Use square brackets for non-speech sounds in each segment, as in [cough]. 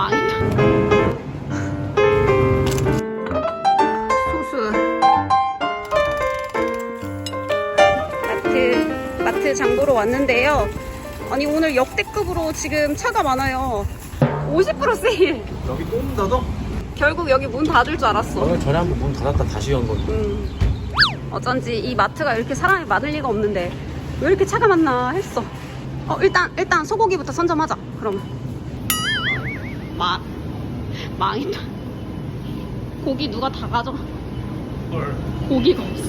망했다. 소스. 마트, 마트 장보러 왔는데요. 아니, 오늘 역대급으로 지금 차가 많아요. 50% 세일. 여기 또 문 닫아? 결국 여기 문 닫을 줄 알았어. 오늘 전에 한번 문 닫았다 다시 연 건데 음. 어쩐지 이 마트가 이렇게 사람이 많을 리가 없는데 왜 이렇게 차가 많나 했어. 어 일단 일단 소고기부터 선점하자. 그러면 망 망했다. 고기 누가 다 가져? 고기가 없어.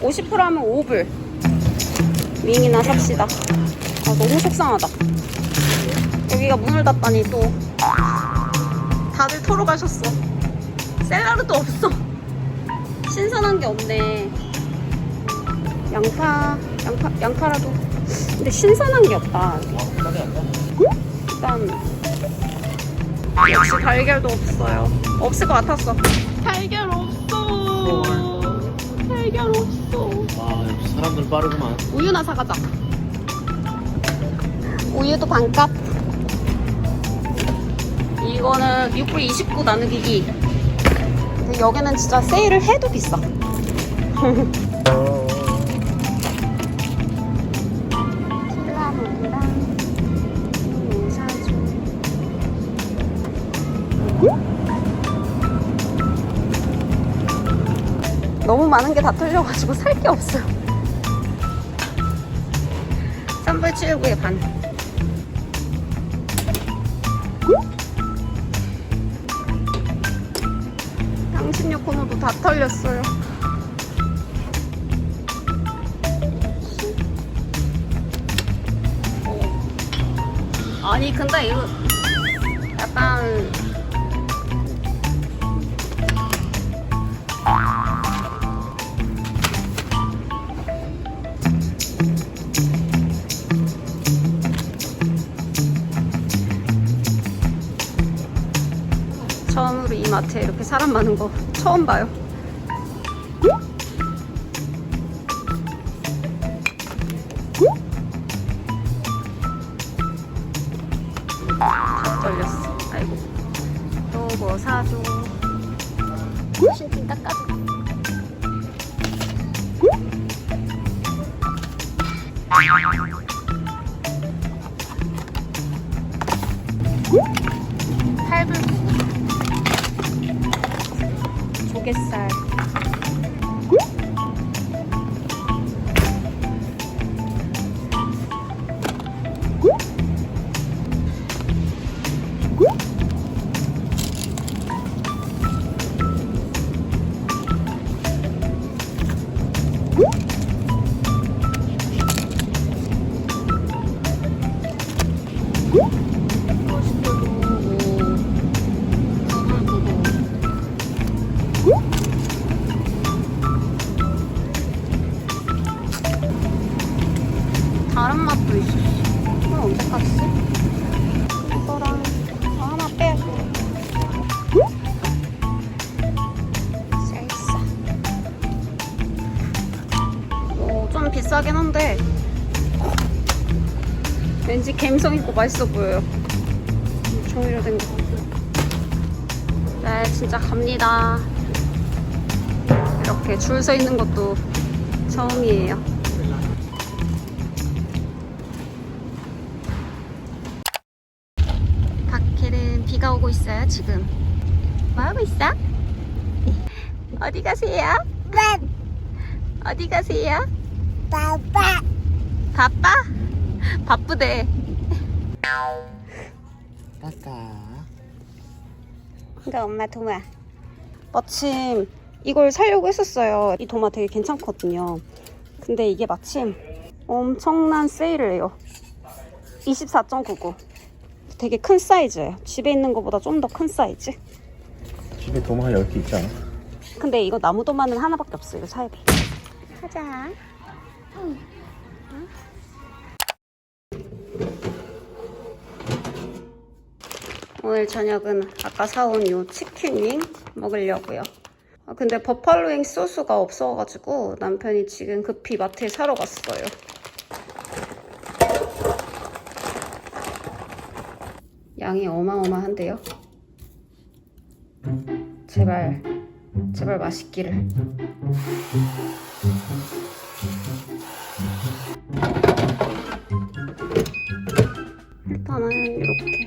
50% 하면 5불. 윙이나 삽시다. 아 너무 속상하다. 여기가 문을 닫다니 또 다들 토로 가셨어. 샐러드도 없어. 신선한 게 없네. 양파, 양파, 양파라도. 근데 신선한 게 없다. 일단 역시 달걀도 없어요. 없을 것 같았어. 달걀 없어. 달걀 없어. 아 역시 사람들 빠르구만 우유나 사가자. 우유도 반값. 이거는 6불 29 나누기기. 근데 여기는 진짜 세일을 해도 비싸. [laughs] 너무 많은 게 다 털려가지고 살 게 없어요. 3불 79에 반. 당신요 코너도 다 털렸어요. 아니 근데 이거 약간 이렇게 사람 많은 거 처음 봐요. 다 떨렸어. 아이고. 또 뭐 사줘. 신팅 닦아줘. 팔 조갯 40? 이거랑 저 하나 빼고. 셀싸 오, 좀 비싸긴 한데. 왠지 갬성 있고 맛있어 보여요. 종이로 된거 네 진짜 갑니다. 이렇게 줄 서 있는 것도 처음이에요. 오고 있어요, 지금. 뭐 하고 있어? 어디 가세요? 어디 가세요? 빠빠 바빠? 바쁘대. 까까 그러니까 엄마 도마. 마침 이걸 사려고 했었어요. 이 도마 되게 괜찮거든요. 근데 이게 마침 엄청난 세일을 해요. 24.99. 되게 큰 사이즈예요. 집에 있는 것보다 좀 더 큰 사이즈. 집에 도마 한 10개 있지 않아? 근데 이거 나무 도마는 하나밖에 없어. 이거 사야 돼. 가자. 오늘 저녁은 아까 사온 요 치킨윙 먹으려고요. 아, 근데 버팔로잉 소스가 없어가지고 남편이 지금 급히 마트에 사러 갔어요. 양이 어마어마한데요. 제발 제발 맛있기를. 일단은 이렇게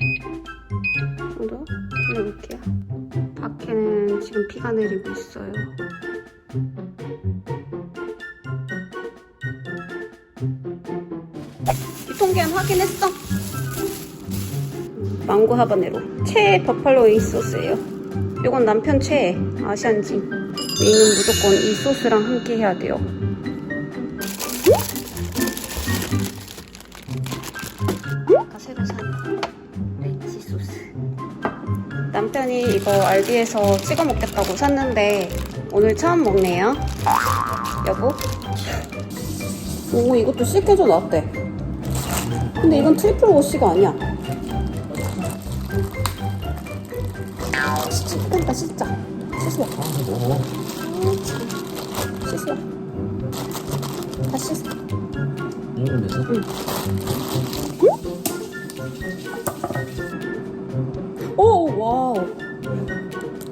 정도 돌려볼게요. 밖에는 지금 비가 내리고 있어요. 유통기한 확인했어 망고 하바네로. 최애 버팔로 윙 소스예요. 이건 남편 최애. 아시안진 윙은 무조건 이 소스랑 함께 해야 돼요. 아까 새로 산 렌치 소스. 남편이 이거 알비에서 찍어 먹겠다고 샀는데 오늘 처음 먹네요. 여보. 오 이것도 씻겨져 나왔대 근데 이건 트리플 워시가 아니야 씻어 아 먹어 씻어 다 씻어 이 정도 돼서? 오 와우.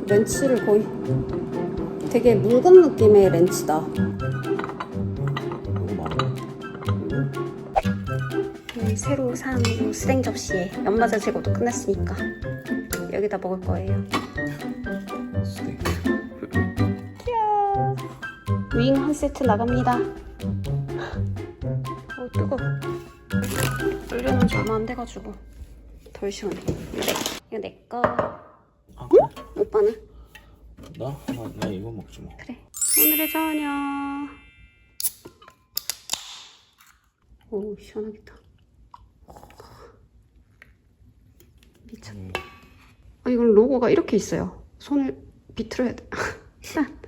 렌치를 거의 되게 묽은 느낌의 렌치다. 너무 많아 음, 새로 산 스랭 접시에 연마제 제거도 끝났으니까 여기다 먹을 거예요 윙 한 세트 나갑니다. 어 뜨거. 불려놓은 지 얼마 안 돼가지고. 덜 시원해. 이거 내 거. 아 그래? 오빠는? 나? 나, 나 이거 먹지 뭐. 그래. 오늘의 저녁. 오 시원하겠다. 미쳤다. 음, 아, 이건 로고가 이렇게 있어요. 손을 비틀어야 돼. [laughs]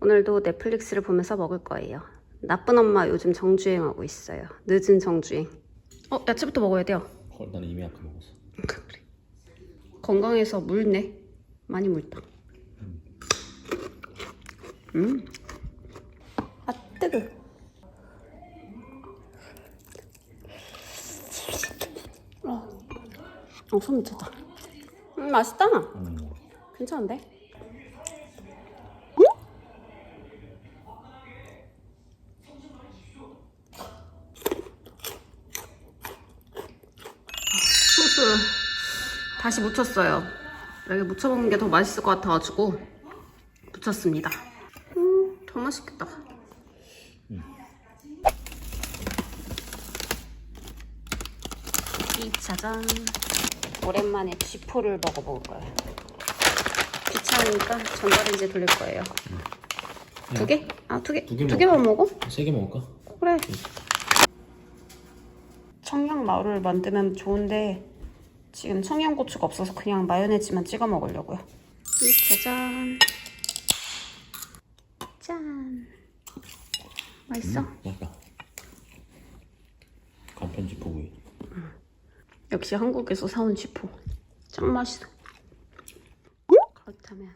오늘도 넷플릭스를 보면서 먹을 거예요. 나쁜 엄마 요즘 정주행하고 있어요. 늦은 정주행. 어, 야채부터 먹어야 돼요. 헐 나는 이미 아까 먹었어 그래. 건강해서 묽네. 많이 묽다. 음. 아, 뜨거. 어, 어, 손 미쳤다. 음, 맛있다. 음. 괜찮은데? 다시 묻혔어요. 여기 묻혀 먹는 게 더 맛있을 것 같아가지고 묻혔습니다. 음, 더 맛있겠다. 이 짜잔. 오랜만에 쥐포를 먹어볼 거예요. 귀찮으니까 전자레인지 돌릴 거예요. 두 개? 아, 두 개? 두 개 두 개만 먹어? 세 개 먹을까? 그래. 청양 마요를 만들면 좋은데 지금 청양고추가 없어서 그냥 마요네즈만 찍어 먹으려고요. 이 짜잔. 짠. 맛있어? 맞다 간편 지 포구이 역시 한국에서 사온 쥐포. 짱 맛있어. 그렇다면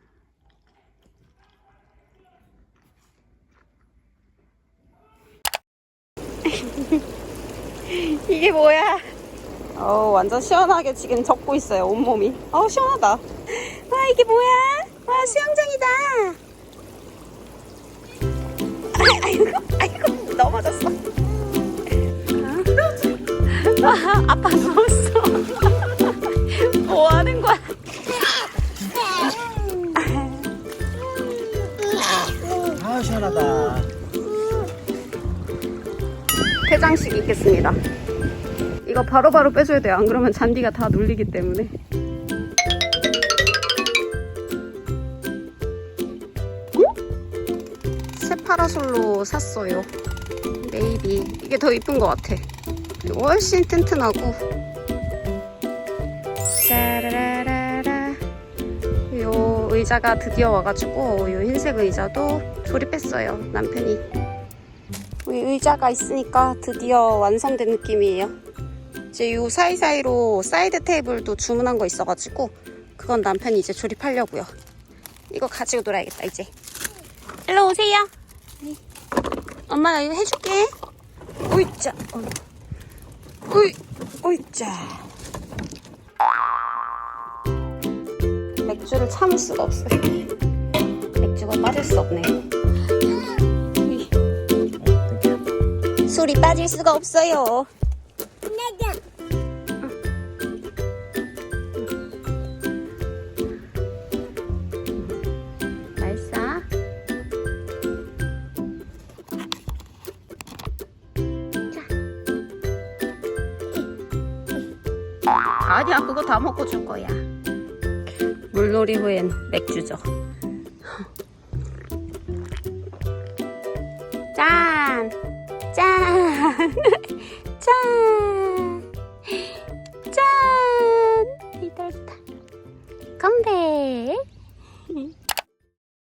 이게 뭐야? 어 완전 시원하게 지금 젖고 있어요 온몸이. 어 시원하다. 와 이게 뭐야? 와 수영장이다. 아, 아이고 아이고 넘어졌어. 아, 아빠 누웠어. 뭐 하는 거야? 아 시원하다 폐장식 있겠습니다. 이거 바로 바로 빼줘야 돼요. 안 그러면 잔디가 다 눌리기 때문에. 새 파라솔로 샀어요. 네이비. 이게 더 이쁜 것 같아. 훨씬 튼튼하고. 짜라라라라. 요 의자가 드디어 와가지고 요 흰색 의자도 조립했어요. 남편이. 여기 의자가 있으니까 드디어 완성된 느낌이에요. 이제 요 사이사이로 사이드 테이블도 주문한 거 있어가지고 그건 남편이 이제 조립하려고요. 이거 가지고 놀아야겠다 이제. 일로 오세요. 네. 엄마가 이거 해줄게. 오이짜. 오이 오이짜. 내 맥주를 참을 수가 없어요. 맥주가 빠질 수 없네요. 술이 빠질 수가 없어요. 발사. 아니야, 그거 다 먹고 줄 거야. 물놀이 후엔 맥주죠. 짠! 짠! [laughs] 짠!